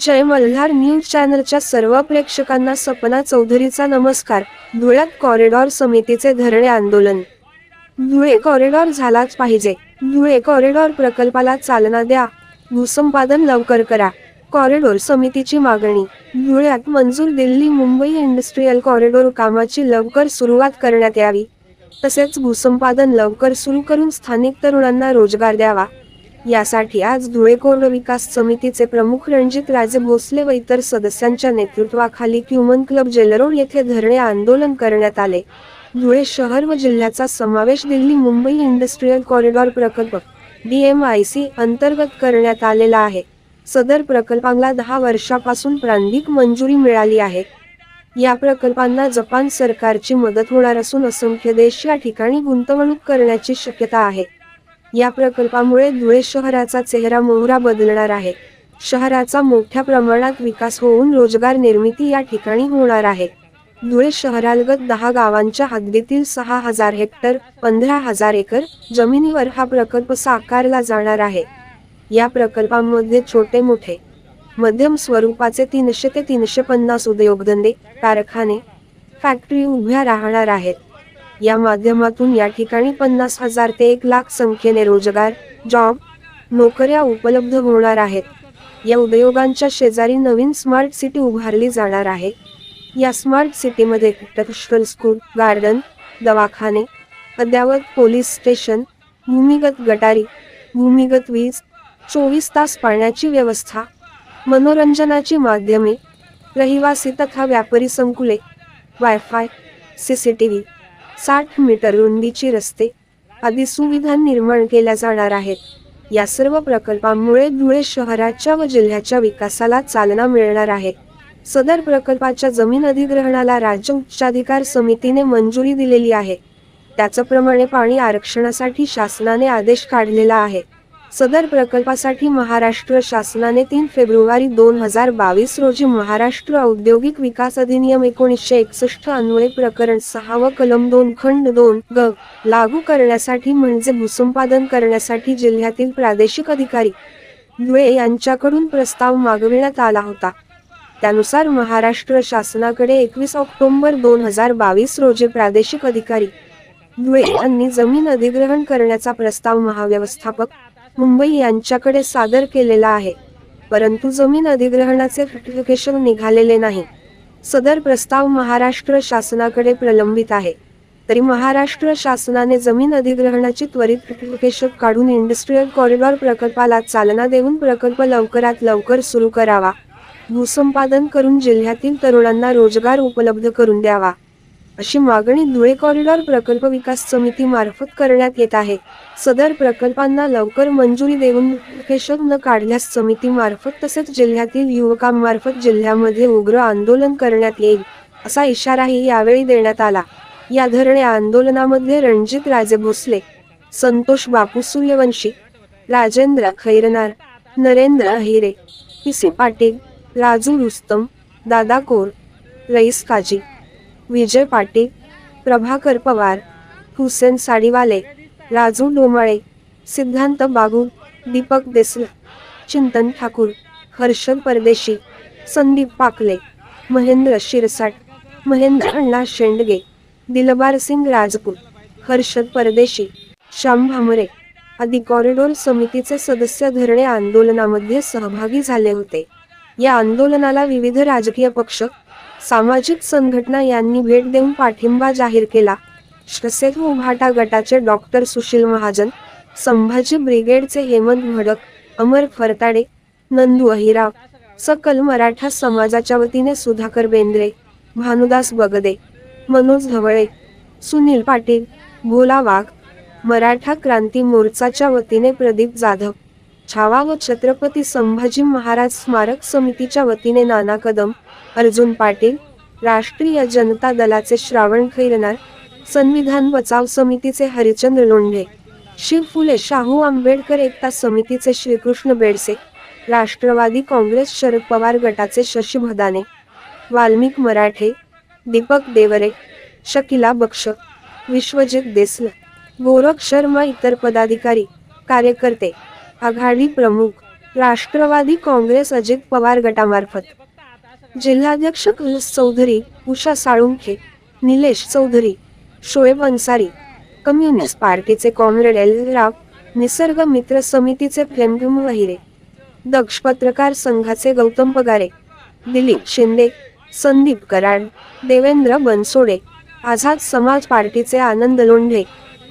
जय Malhar news चॅनलच्या सर्व प्रेक्षकांना सपना चौधरीचा नमस्कार. धुळ्यात कॉरिडॉर समितीचे धरणे आंदोलन. धुळे कॉरिडॉर झालाच पाहिजे. धुळे कॉरिडॉर प्रकल्पाला चालना द्या. भूसंपादन लवकर करा. कॉरिडॉर समितीची मागणी. धुळ्यात मंजूर दिल्ली मुंबई इंडस्ट्रीयल कॉरिडॉर कामाची लवकर सुरुवात करण्यात यावी. तसेच भूसंपादन लवकर सुरू करून स्थानिक तरुणांना रोजगार द्यावा. यासाठी आज धुळे कोण विकास समितीचे प्रमुख रणजित राजे भोसले व इतर सदस्यांच्या नेतृत्वाखाली क्युमन क्लब जेलरोड येथे धरणे आंदोलन करण्यात आले. धुळे शहर व जिल्ह्याचा समावेश दिल्ली मुंबई इंडस्ट्रीयल कॉरिडॉर प्रकल्प डीएमआयसी अंतर्गत करण्यात आलेला आहे. सदर प्रकल्पांना दहा वर्षापासून प्रांतिक मंजुरी मिळाली आहे. या प्रकल्पांना जपान सरकारची मदत होणार असून असंख्य देश या ठिकाणी गुंतवणूक करण्याची शक्यता आहे. या प्रकल्पामुळे धुळे शहराचा चेहरा मोहरा बदलणार आहे. शहराचा मोठ्या प्रमाणात विकास होऊन रोजगार निर्मिती या ठिकाणी होणार आहे. धुळे शहरालगत दहा गावांच्या हद्दीतील सहा हजार हेक्टर पंधरा हजार एकर जमिनीवर हा प्रकल्प साकारला जाणार आहे. या प्रकल्पांमध्ये छोटे मोठे मध्यम स्वरूपाचे तीनशे ते तीनशे पन्नास उद्योगधंदे कारखाने फॅक्टरी उभ्या राहणार आहेत. या माध्यमातून या ठिकाणी पन्नास हजार ते एक लाख संख्येने रोजगार जॉब नोकऱ्या उपलब्ध होणार आहेत. या उद्योगांच्या शेजारी नवीन स्मार्ट सिटी उभारली जाणार आहे. या स्मार्ट सिटीमध्ये टेक्स्टल स्कूल गार्डन दवाखाने अद्ययावत पोलीस स्टेशन भूमिगत गटारी भूमिगत वीज चोवीस तास पाण्याची व्यवस्था मनोरंजनाची माध्यमे रहिवासी तथा व्यापारी संकुले wifi C C T V साठ मीटर रुंदीचे रस्ते आदी सुविधा निर्माण केल्या जाणार आहेत. या सर्व प्रकल्पांमुळे धुळे शहराच्या व जिल्ह्याच्या विकासाला चालना मिळणार आहे. सदर प्रकल्पाच्या जमीन अधिग्रहणाला राज्य उच्चाधिकार समितीने मंजुरी दिलेली आहे. त्याचप्रमाणे पाणी आरक्षणासाठी शासनाने आदेश काढलेला आहे. सदर प्रकल्पासाठी महाराष्ट्र शासनाने तीन फेब्रुवारी दोन हजार बावीस रोजी महाराष्ट्र औद्योगिक विकास अधिनियम एकोणीसशे एकसष्ट अन्वये प्रकरण सहा व कलम दोन खंड दोन ग लागू करण्यासाठी म्हणजे भूसंपादन करण्यासाठी जिल्ह्यातील प्रादेशिक अधिकारी धुळे यांच्याकडून प्रस्ताव मागविण्यात आला होता. त्यानुसार महाराष्ट्र शासनाकडे एकवीस ऑक्टोबर दोन हजार बावीस रोजी प्रादेशिक अधिकारी धुळे यांनी जमीन अधिग्रहण करण्याचा प्रस्ताव महाव्यवस्थापक मुंबई यांच्याकडे सादर केलेला आहे. परंतु जमीन अधिग्रहणाचे सर्टिफिकेशन निघालेले नाही. सदर प्रस्ताव महाराष्ट्र शासनाकडे प्रलंबित आहे. तरी महाराष्ट्र शासनाने जमीन अधिग्रहणाची त्वरित सर्टिफिकेशन काढून इंडस्ट्रीयल कॉरिडॉर प्रकल्पाला चालना देऊन प्रकल्प लवकरात लवकर सुरू करावा. भूसंपादन करून जिल्ह्यातील तरुणांना रोजगार उपलब्ध करून द्यावा. अशी मागणी धुळे कॉरिडॉर प्रकल्प विकास समिती मार्फत करण्यात येत आहे. सदर प्रकल्पांना लवकर मंजुरी देऊन केशव न काढल्यास समिती मार्फत तसेच जिल्ह्यातील युवकांमार्फत जिल्ह्यामध्ये उग्र आंदोलन करण्यात येईल असा इशाराही यावेळी देण्यात आला. या धरणे आंदोलनामध्ये रणजित राजे भोसले संतोष बापू सूर्यवंशी राजेंद्र खैरनार नरेंद्र हिरे पिसे पाटील राजू रुस्तम दादा कोर रईस काजी विजय पाटील प्रभाकर पवार हुसेन साडीवाले राजू डोमाळे सिद्धांत बागू दीपक देसले चिंतन ठाकूर हर्षद परदेशी संदीप पाकले महेंद्र शिरसाट महेंद्र अण्णा शेंडगे दिलबार सिंग राजपूत हर्षद परदेशी श्याम भामरे आदी कॉरिडॉर समितीचे सदस्य धरणे आंदोलनामध्ये सहभागी झाले होते. या आंदोलनाला विविध राजकीय पक्ष सामाजिक संघटना यांनी भेट देऊन पाठिंबा जाहीर केला. श्रसेन उभाटा गटाचे डॉक्टर सुशील महाजन संभाजी ब्रिगेडचे हेमंत भडक अमर फरताडे नंदू अहिराव सकल मराठा समाजाच्या वतीने सुधाकर बेंद्रे भानुदास बगदे मनोज धवळे सुनील पाटील भोला वाघ मराठा क्रांती मोर्चाच्या वतीने प्रदीप जाधव छावा व छत्रपती संभाजी महाराज स्मारक समितीच्या वतीने नाना कदम अर्जुन पाटील राष्ट्रीय जनता दलाचे श्रावण खैरनार संविधान बचाव समितीचे हरिचंद्र लोंढे शिव फुले शाहू आंबेडकर एकता समितीचे श्रीकृष्ण बेडसे राष्ट्रवादी काँग्रेस शरद पवार गटाचे शशी भदाने वाल्मिक मराठे दीपक देवरे शकिला बक्ष विश्वजित देसल गोरख शर्मा इतर पदाधिकारी कार्यकर्ते आघाडी प्रमुख राष्ट्रवादी काँग्रेस अजित पवार गटामार्फत. जिल्हाध्यक्ष कैलास चौधरी उषा साळुंखे निलेश चौधरी शोएब अन्सारी कम्युनिस्ट पार्टीचे कॉम्रेड एल राव निसर्ग मित्र समितीचे प्रेमभूम वहिरे दक्ष पत्रकार संघाचे गौतम पगारे दिलीप शिंदे संदीप कराड देवेंद्र बनसोडे आझाद समाज पार्टीचे आनंद लोंढे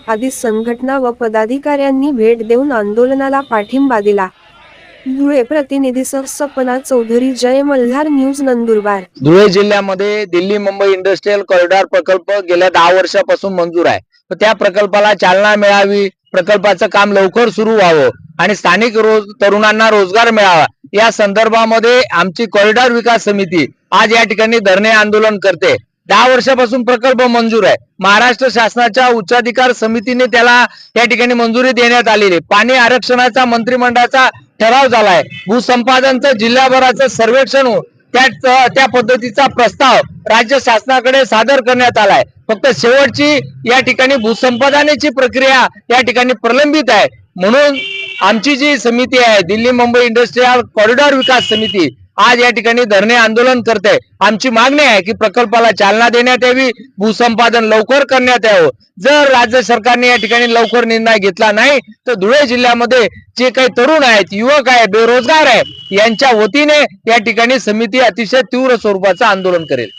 आदी संघटना व पदाधिकाऱ्यांनी भेट देऊन आंदोलनाला पाठिंबा दिला. धुळे प्रतिनिधी सपना चौधरी जय मल्हार न्यूज नंदुरबार. धुळे जिल्ह्यामध्ये दिल्ली मुंबई इंडस्ट्रियल कॉरिडॉर प्रकल्प गेल्या दहा वर्षापासून मंजूर आहे. तर त्या प्रकल्पाला चालना मिळावी प्रकल्पाचं काम लवकर सुरू व्हावं आणि स्थानिक रोज तरुणांना रोजगार मिळावा. या संदर्भामध्ये आमची कॉरिडॉर विकास समिती आज या ठिकाणी धरणे आंदोलन करते. दहा वर्षापासून प्रकल्प मंजूर आहे. महाराष्ट्र शासनाच्या उच्चाधिकार समितीने त्याला या ठिकाणी मंजुरी देण्यात आलेली आहे. पाणी आरक्षणाचा मंत्रिमंडळाचा ठराव झालाय. भूसंपादनचं जिल्हाभराचं सर्वेक्षण होऊन त्या त्या पद्धतीचा प्रस्ताव राज्य शासनाकडे सादर करण्यात आलाय. फक्त शेवटची या ठिकाणी भूसंपादनाची प्रक्रिया या ठिकाणी प्रलंबित आहे. म्हणून आमची जी समिती आहे दिल्ली मुंबई इंडस्ट्रीयल कॉरिडॉर विकास समिती आज या ठिकाणी धरणे आंदोलन करते आमची मागणी आहे की प्रकल्पाला चालना देण्यात यावी भूसंपादन लवकर करण्यात यावं. जर राज्य सरकारने या ठिकाणी लवकर निर्णय घेतला नाही तर धुळे जिल्ह्यामध्ये जे काही तरुण आहेत युवक आहे बेरोजगार आहे यांच्या वतीने या ठिकाणी समिती अतिशय तीव्र स्वरूपाचं आंदोलन करेल.